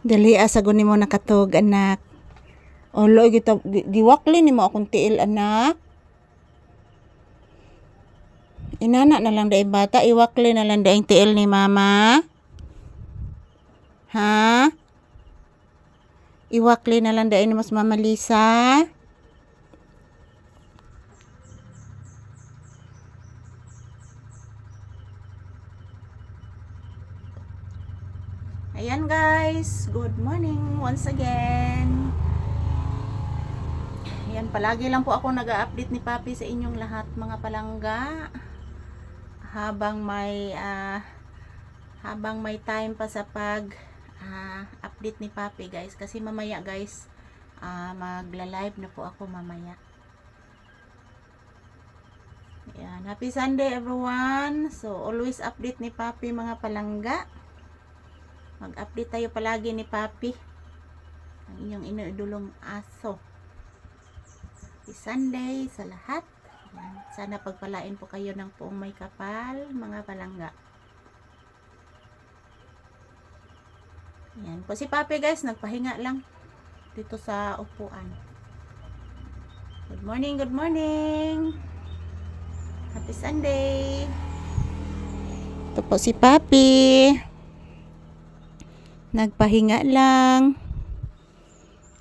Dali asagon nimo nakatog anak. Olo gito gi- giwakli nimo akong tiil anak. Inana na lang daing bata, iwakli na lang daing tiil ni mama. Ha? Iwakli na lang daing mas mama Lisa. Ayan guys, good morning once again. Ayan, palagi lang po ako nag-update ni Papi sa inyong lahat mga palangga. Habang may ah, habang may time pa sa pag ah, update ni Papi guys kasi mamaya guys ah, magla-live na po ako mamaya. Ayan, happy Sunday everyone. So always update ni Papi mga palangga. Mag-update tayo palagi ni Papi. Ang inyong inudulong aso. Happy Sunday sa lahat. Sana pagpalain po kayo ng poong may kapal, mga palangga. Ayan po si Papi guys, nagpahinga lang dito sa upuan. Good morning, good morning. Happy Sunday. Ito po si Papi. Nagpahinga lang.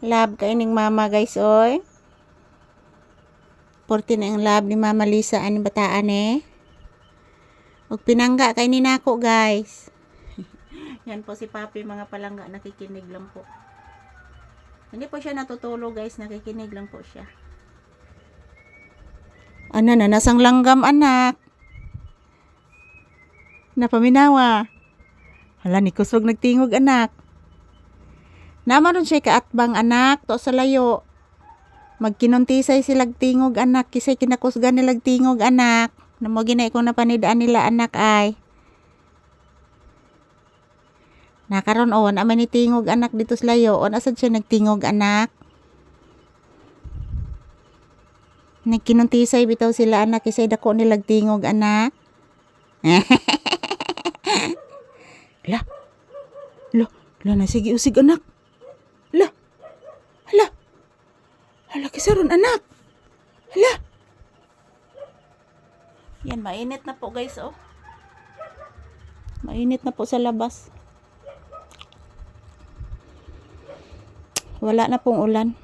Lab kay ning mama guys oy. Porti na ang lab ni Mama Lisa ani bataan eh. Ug pinangga kay ni nako guys. Yan po si Papi mga palangga nakikinig lang po. Hindi po siya natutulog guys, nakikinig lang po siya. Ano na, nasang langgam anak. Napaminawa. Hala ni kusog nagtingog anak. Naman ron siya kaatbang anak to sa layo. Magkinuntisay silag tingog anak kisay kinakusgan nilag tingog anak. Namo ginay ko napanidaan nila anak ay. Nakaron on aman ni tingog anak dito sa layo on asad siya nagtingog anak. Nagkinuntisay bitaw sila anak kisay dako nilag tingog anak. La. La, la na sige usig anak. La. Hala. Hala kisaron anak. Hala. Yan mainit na po guys oh. Mainit na po sa labas. Wala na pong ulan.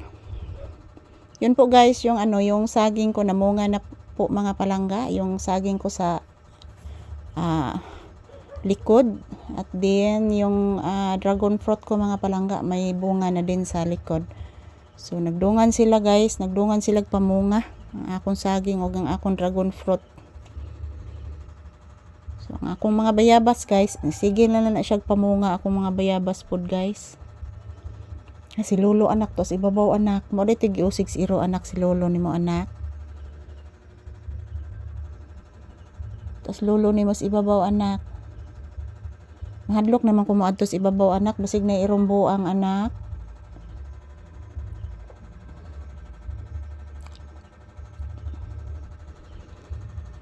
Yun po guys, yung ano, yung saging ko namunga na po mga palangga, yung saging ko sa ah likod. At then yung ah, dragon fruit ko mga palangga may bunga na din sa likod. So nagdungan sila guys. Nagdungan sila pamunga. Ang akong saging o ang akong dragon fruit. So ang akong mga bayabas guys. Sige na na siya pamunga akong mga bayabas food guys. Si lolo anak to si ibabaw anak. Mo di tig usig iro anak si lolo nimo anak. Tas lolo ni mas ibabaw anak Mahadlok naman ko mo adto sa ibabaw anak basig na irumbo ang anak.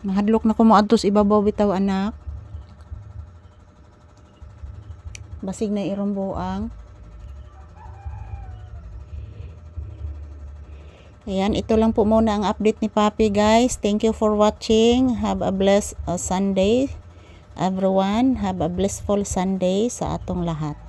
Mahadlok na ko mo adto sa ibabaw bitaw anak. Basig na irumbo ang. Ayan, ito lang po muna ang update ni Papi guys. Thank you for watching. Have a blessed uh, Sunday. Everyone, have a blissful Sunday sa atong lahat.